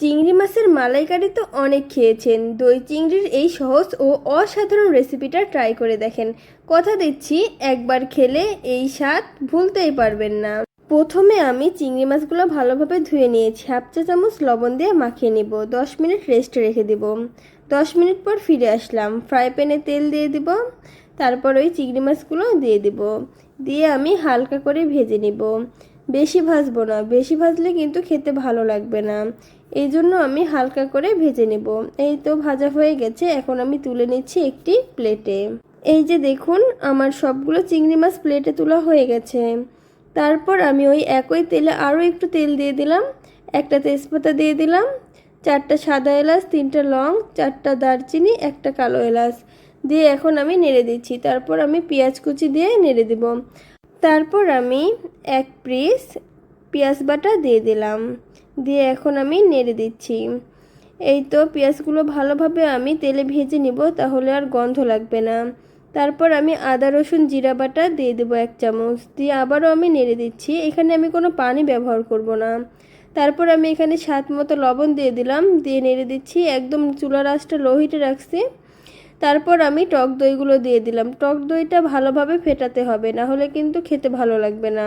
চিংড়ি মাছের মালাইকারি তো অনেক খেয়েছেন। দই চিংড়ির এই সহজ ও অসাধারণ রেসিপিটা ট্রাই করে দেখেন। কথা দিচ্ছি, একবার খেলে এই স্বাদ ভুলতেই পারবেন না। প্রথমে আমি চিংড়ি মাছগুলো ভালোভাবে ধুয়ে নিয়েছি। হাফ চা চামচ লবণ দিয়ে মাখিয়ে নিব। দশ মিনিট রেস্টে রেখে দিব। দশ মিনিট পর ফিরে আসলাম। ফ্রাই প্যানে তেল দিয়ে দিব। তারপর ওই চিংড়ি মাছগুলো দিয়ে দিব। দিয়ে আমি হালকা করে ভেজে নিব। বেশি ভাজবো না। বেশি ভাজলে কিন্তু খেতে ভালো লাগবে না। এই জন্য আমি হালকা করে ভেজে নেব। এই তো ভাজা হয়ে গেছে, এখন আমি তুলে নিচ্ছি একটি প্লেটে। এই যে দেখুন, আমার সবগুলো চিংড়ি মাছ প্লেটে তোলা হয়ে গেছে। তারপর আমি ওই একই তেলে আরও একটু তেল দিয়ে দিলাম, একটা তেজপাতা দিয়ে দিলাম, চারটা সাদা এলাচ, তিনটা লং, চারটা দারচিনি, একটা কালো এলাচ দিয়ে এখন আমি নেড়ে দিচ্ছি। তারপর আমি পেঁয়াজ কুচি দিয়ে নেড়ে দেব। তারপর আমি এক পিস পেঁয়াজ বাটা দিয়ে দিলাম। দিয়ে এখন আমি নেড়ে দিচ্ছি। এই তো পেঁয়াজগুলো ভালোভাবে আমি তেলে ভেজে নিব, তাহলে আর গন্ধ লাগবে না। তারপর আমি আদা, রসুন, জিরা বাটা দিয়ে দেবো এক চামচ। দিয়ে আবারও আমি নেড়ে দিচ্ছি, এখানে আমি কোনো পানি ব্যবহার করব না। তারপর আমি এখানে স্বাদ মতো লবণ দিয়ে দিলাম, দিয়ে নেড়ে দিচ্ছি, একদম চুলার আঁচটা লো হিটে রাখছি। তারপর আমি টক দইগুলো দিয়ে দিলাম। টক দইটা ভালোভাবে ফেটাতে হবে, না হলে কিন্তু খেতে ভালো লাগবে না।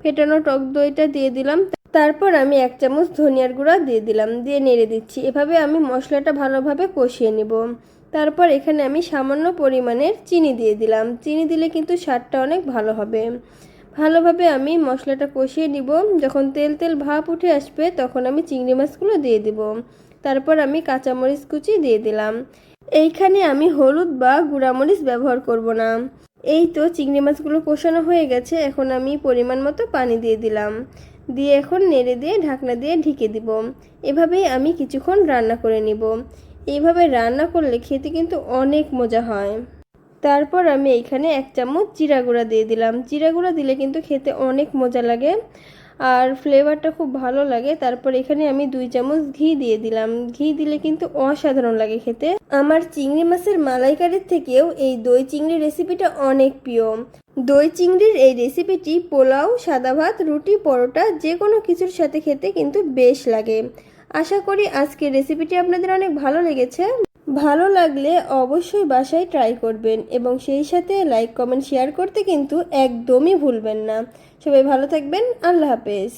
ফেটানো টক দইটা দিয়ে দিলাম তারপর আমি এক চামচ ধনিয়ার গুঁড়া দিয়ে দিলাম, দিয়ে নেড়ে দিচ্ছি। এভাবে আমি মশলাটা ভালোভাবে কষিয়ে নিব। তারপর এখানে আমি সামান্য পরিমাণের চিনি দিয়ে দিলাম। চিনি দিলে কিন্তু স্বাদটা অনেক ভালো হবে। ভালোভাবে আমি মশলাটা কষিয়ে নিব। যখন তেল তেল ভাপ উঠে আসবে, তখন আমি চিংড়ি মাছগুলো দিয়ে দিব। তারপর আমি কাঁচামরিচ কুচি দিয়ে দিলাম। এইখানে আমি হলুদ বা গুঁড়ামরিচ ব্যবহার করব না। এই তো চিংড়ি মাছগুলো কষানো হয়ে গেছে। এখন আমি পরিমাণ মতো পানি দিয়ে দিলাম। দিয়ে এখন নেড়ে দিয়ে ঢাকনা দিয়ে ঢেকে দিব। এভাবেই আমি কিছুক্ষণ রান্না করে নিব। এইভাবে রান্না করলে খেতে কিন্তু অনেক মজা হয়। তারপর আমি এইখানে এক চামচ জিরা গুঁড়া দিয়ে দিলাম। জিরা গুঁড়া দিলে কিন্তু খেতে অনেক মজা লাগে আর ফ্লেভারটা খুব ভালো লাগে। তারপর এখানে আমি দুই চামচ ঘি দিয়ে দিলাম। ঘি দিলে কিন্তু অসাধারণ লাগে খেতে। আমার চিংড়ি মাছের মালাইকারির থেকেও এই দই চিংড়ি রেসিপিটা অনেক প্রিয়। দই চিংড়ির এই রেসিপিটি পোলাও সাদা ভাত রুটি, পরোটা যে কোনো কিছুর সাথে খেতে কিন্তু বেশ লাগে। আশা করি আজকের রেসিপিটি আপনাদের অনেক ভালো লেগেছে। ভালো লাগলে অবশ্যই বাসায় ট্রাই করবেন এবং সেই সাথে লাইক, কমেন্ট, শেয়ার করতে কিন্তু একদমই ভুলবেন না। সবাই ভালো থাকবেন। আল্লাহ হাফেজ।